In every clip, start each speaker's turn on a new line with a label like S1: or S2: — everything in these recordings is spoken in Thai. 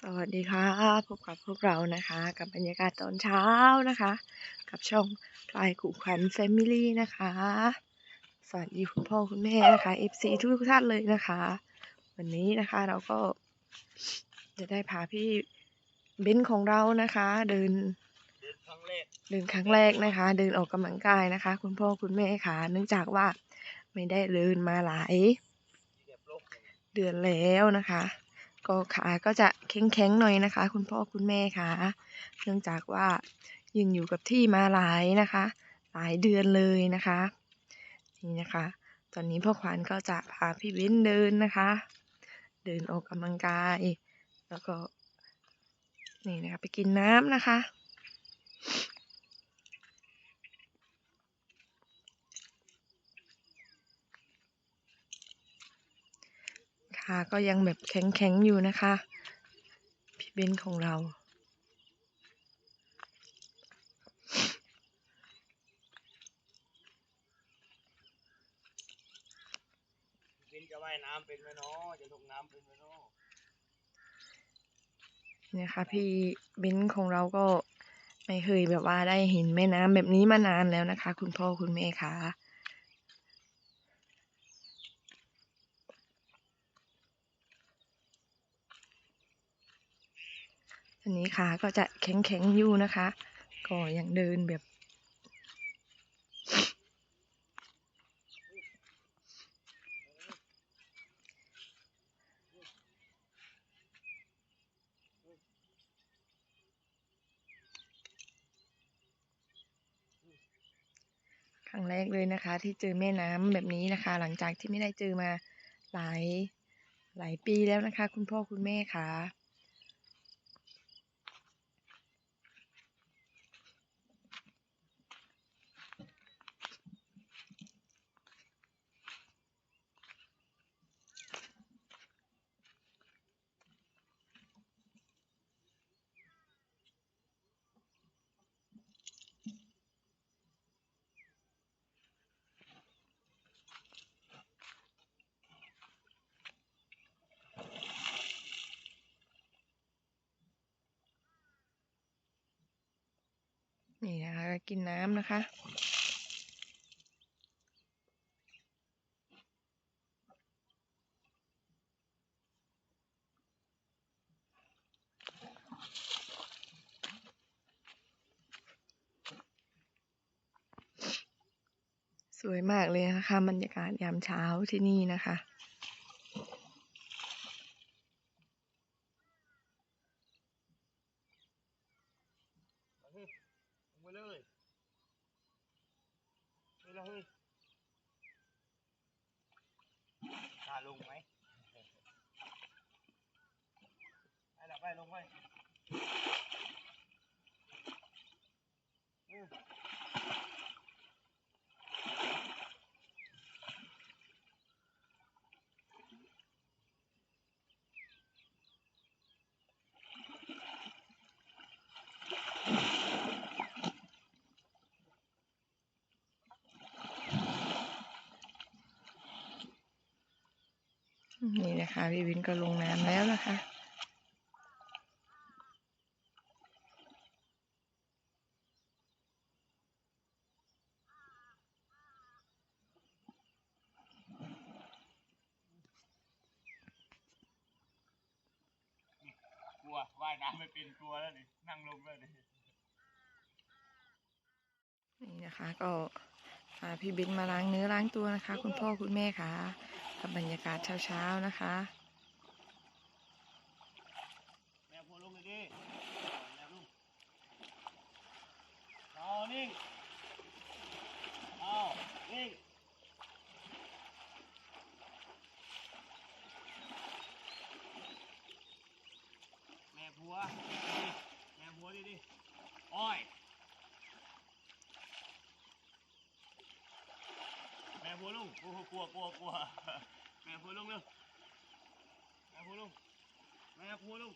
S1: สวัสดีค่ะ พบกับพวกเรานะคะ กับบรรยากาศตอนเช้านะคะ กับช่องพลายกุขวัญแฟมิลี่นะคะ สวัสดีคุณพ่อคุณแม่นะคะ FC ทุกท่านเลยนะคะ วันนี้นะคะเราก็จะได้พาพี่เบนซ์ของเรานะคะ เดิน
S2: เดินครั้งแรก
S1: เดินครั้งแรกนะคะ เดินออกกำลังกายนะคะ คุณพ่อคุณแม่ค่ะ เนื่องจากว่าไม่ได้เดินมาหลาย
S2: เหยียบโลกเลย
S1: เดือนแล้วนะคะ ก็ขาก็จะแข็งๆหน่อยนะคะ คุณพ่อคุณแม่ค่ะ เนื่องจากว่ายืนอยู่กับที่มาหลายนะคะ หลายเดือนเลยนะคะ นี่นะคะ ตอนนี้พ่อขวัญก็จะพาพี่เบ้นเดินนะคะ เดินออกกำลังกาย แล้วก็นี่นะคะไปกินน้ำนะคะ ขาก็ยังแบบแข็งๆอยู่นะคะ พี่เบนซ์ของเรา
S2: เป็นจะว่ายน้ำเป็นไหมเนาะจะลงน้ำเป็นไหมเนาะ
S1: เนี่ยค่ะ พี่เบนซ์ของเราก็ไม่เคยแบบว่าได้เห็นแม่น้ำแบบนี้มานานแล้วนะคะ คุณพ่อคุณแม่ค่ะ อันนี้ขาก็จะแข็งๆอยู่นะคะ ก็ยังเดินแบบ ครั้งแรกเลยนะคะ ที่เจอแม่น้ำแบบนี้นะคะ หลังจากที่ไม่ได้เจอมาหลายหลายปีแล้วนะคะ คุณพ่อคุณแม่ค่ะ นี่นะคะกินน้ำนะคะ สวยมากเลยนะคะบรรยากาศยามเช้าที่นี่นะคะ
S2: มาเฮ้ยลงไปเลยไปเลยกล้าลงไหมไป ลงไป
S1: นี่นะคะพี่วินก็ลงน้ำแล้วนะคะ
S2: กลัวว่ายน้ำไม่เป็น กลัวแล้วนี่นั่งลงแล้วนี่
S1: นี่นะคะก็พาพี่เบนมาล้างเนื้อล้างตัวนะคะ คุณพ่อคุณแม่ค่ะกับบรรยากาศเช้าๆนะคะ
S2: แม่พูดลงเลยดิแม่ลุงเอานิ่งเอานิ่งแม่ผัว ดิแม่ผัวดิอ้อยแม่ผัวลุงกลัวกลัวกลัวแม่ผัวลุงเร็วแม่ผัวลุงแม่ผัวลุง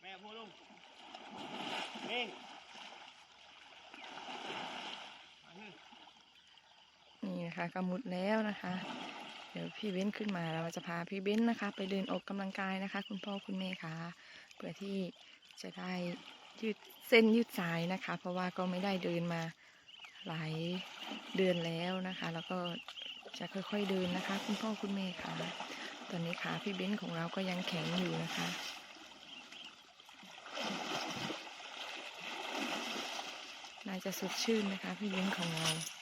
S2: แม่ผัวลุงลงนี่
S1: นี่นะคะก็มุดแล้วนะคะ เดี๋ยวพี่เบ้นขึ้นมาเราจะพาพี่เบ้นนะคะ ไปเดินออกกำลังกายนะคะ คุณพ่อคุณแม่คะเพื่อที่จะได้ ยืดเส้นยืดสายนะคะ เพราะว่าก็ไม่ได้เดินมาหลายเดือนแล้วนะคะ แล้วก็จะค่อยๆเดินนะคะ คุณพ่อคุณแม่ค่ะ ตอนนี้ขาพี่เบ้นของเราก็ยังแข็งอยู่นะคะน่าจะสดชื่นนะคะพี่เบ้นของเรา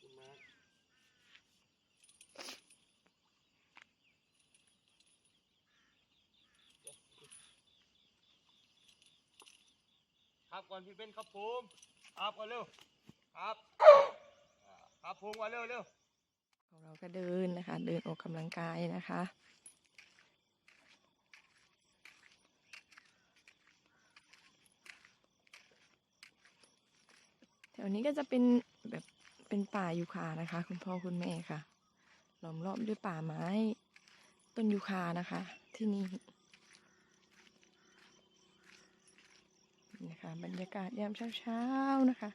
S2: คุณมาครับก่อนพี่เบนครับผมครับก่อนเร็วครับครับผมก่อนเร็วเร็ว
S1: ของเราก็เดินนะคะ เดินออกกำลังกายนะคะแถวนี้ก็จะเป็นแบบ เป็นป่ายูคานะคะ คุณพ่อคุณแม่ค่ะล้อมรอบด้วยป่าไม้ต้นยูคานะคะ ที่นี่นี่นะคะ บรรยากาศยามเช้าๆนะคะ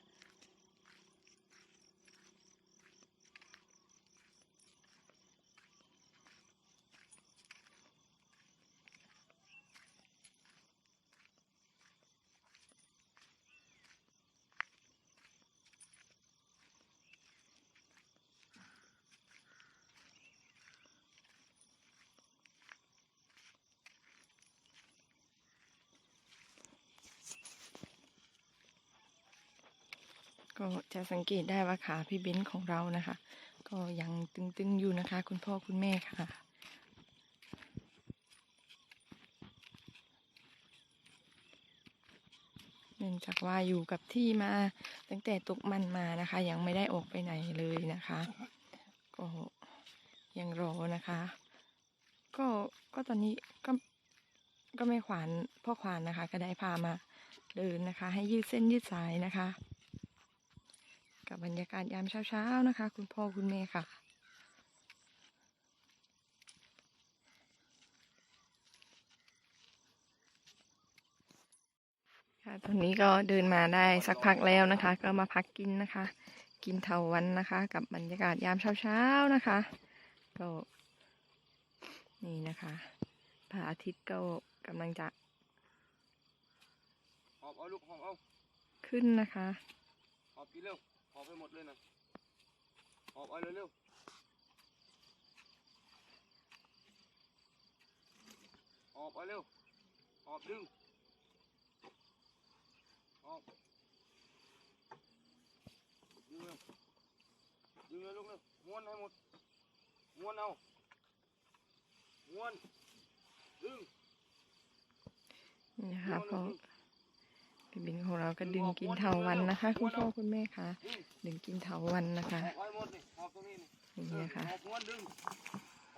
S1: ก็จะสังเกตได้ว่าขาพี่เบ้นของเรานะคะ ก็ยังตึงๆอยู่นะคะ คุณพ่อคุณแม่ค่ะเนื่องจากว่าอยู่กับที่มาตั้งแต่ตกมันมานะคะ ยังไม่ได้ออกไปไหนเลยนะคะ ก็ยังรอนะคะ ก็ก็ตอนนี้ก็ก็ไม่ขวานพ่อขวานนะคะ ก็ได้พามาเดินนะคะ ให้ยืดเส้นยืดสายนะคะ กับบรรยากาศยามเช้าๆนะคะ คุณพ่อคุณแม่ค่ะ ค่ะตอนนี้ก็เดินมาได้สักพักแล้วนะคะ ก็มาพักกินนะคะ กินเถาวันนะคะ กับบรรยากาศยามเช้าๆนะคะ ก็นี่นะคะพระอาทิตย์ก็กำลังจะ
S2: หอบเอาลูกหอบเอา
S1: ขึ้นนะคะ
S2: ห อบกินเร็วหอบไปหมดเลยนะหอบเอาเร็วเร็วหอบเอาเร็วหอบดึงหอบดึงเร็วดึงเลยลูกเร็วม้วนให้หมดม้วนเอาม้วนดึง
S1: นี่นะคะพอ พี่บินของเราก็ดึงกินเถาวันนะคะ คุณพ่อคุณแม่คะ
S2: ดึง
S1: ดึงกินเถาวันนะคะ
S2: อบไว้หมดนี่หอบตรงนี้นี่ะ
S1: คะ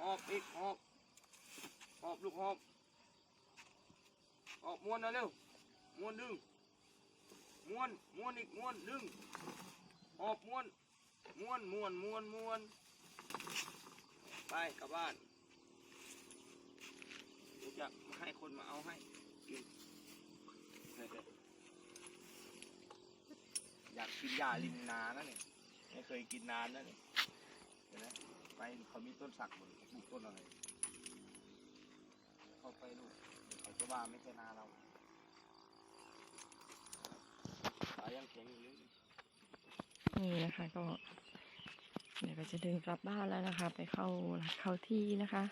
S2: ออบอีกหอบหอบลูกหอบหอบม้วนนะเร็วม้วนดึงม้วนม้วนอีกม้วนดึงหอบม้วนม้วนม้วนม้วนม้วนไปกลับบ้านเดี๋ยวจะมาให้คนมาเอาให้กิน อยากกินยาลิมนานะเนี่ยไม่เคยกินนานนะเนี่ยเห็นไหมไปเขามีต้นสักหมดปลูกต้นอะไรเข้าไปลูกเดี๋ยวเขาจะว่าไม่ใช่นาเราขายังแข็งอยู่เลย
S1: นี่นะคะก็ เดี๋ยวก็จะเดินกลับบ้านแล้วนะคะ ไปเข้าเข้าที่นะคะ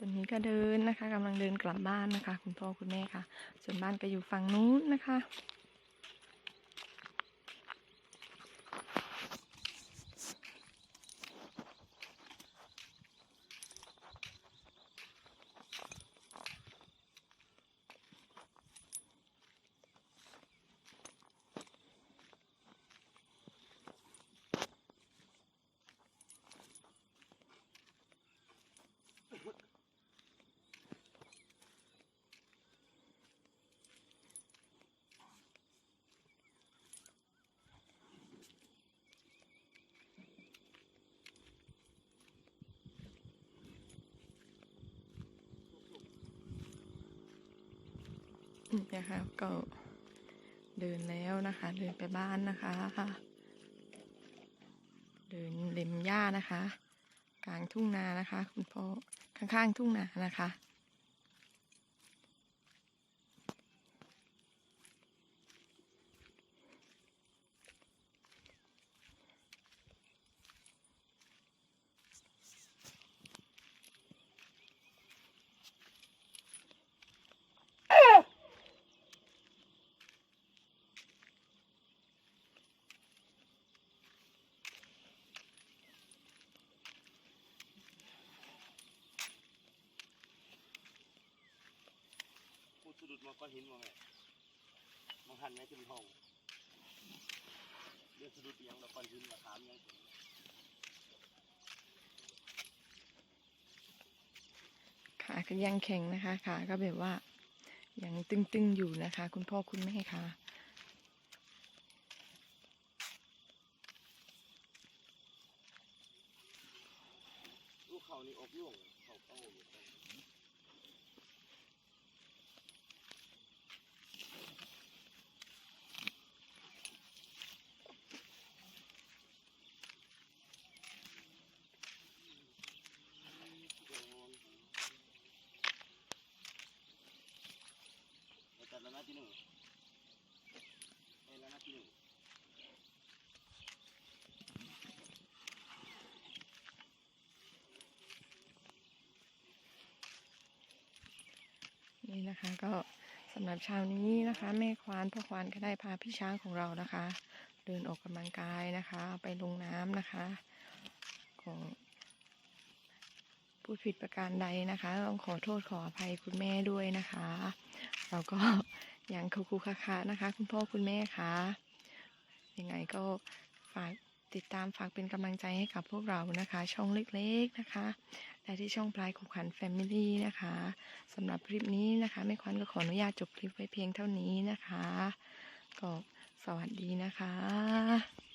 S1: ตอนนี้ก็เดินนะคะกำลังเดินกลับบ้านนะคะ คุณพ่อคุณแม่ค่ะ ส่วนบ้านก็อยู่ฝั่งนู้นนะคะ นะคะก็เดินแล้วนะคะ เดินไปบ้านนะคะ เดินเล็มหญ้านะคะ กลางทุ่งนานะคะ คุณพ่อข้างๆทุ่งนานะคะ
S2: สะดุดมาก้อนหินมาไงมาหันไว้ขึ้นห้องเรื่องสะดุดอิหยังเราก้อนหินมาถามอิหยัง
S1: ขาก็ยังแข็งนะคะขาก็แบบว่ายังตึงๆอยู่นะคะ คุณพ่อคุณแม่ค่ะ
S2: ลูกเขานี่อกย่วงเขาเต้าอยู่เราจัดแล้วนะที่หนึ่งไปแล้วนะที่หนึ่ง
S1: นะคะ ก็สำหรับเช้านี้นะคะ แม่ควานพ่อควานก็ได้พาพี่ช้างของเรานะคะ เดินออกกำลังกายนะคะ ไปลงน้ำนะคะ ของพูดผิดประการใดนะคะต้องขอโทษขออภัยคุณแม่ด้วยนะคะเราก็ยังคุคุคาคานะคะ คุณพ่อคุณแม่คะยังไงก็ฝาก ติดตามฝากเป็นกำลังใจให้กับพวกเรานะคะ ช่องเล็กๆนะคะและที่ช่องปลายขบขันแฟมิลี่นะคะสำหรับคลิปนี้นะคะแม่ควันก็ขออนุญาตจบคลิปไว้เพียงเท่านี้นะคะ ก็สวัสดีนะคะ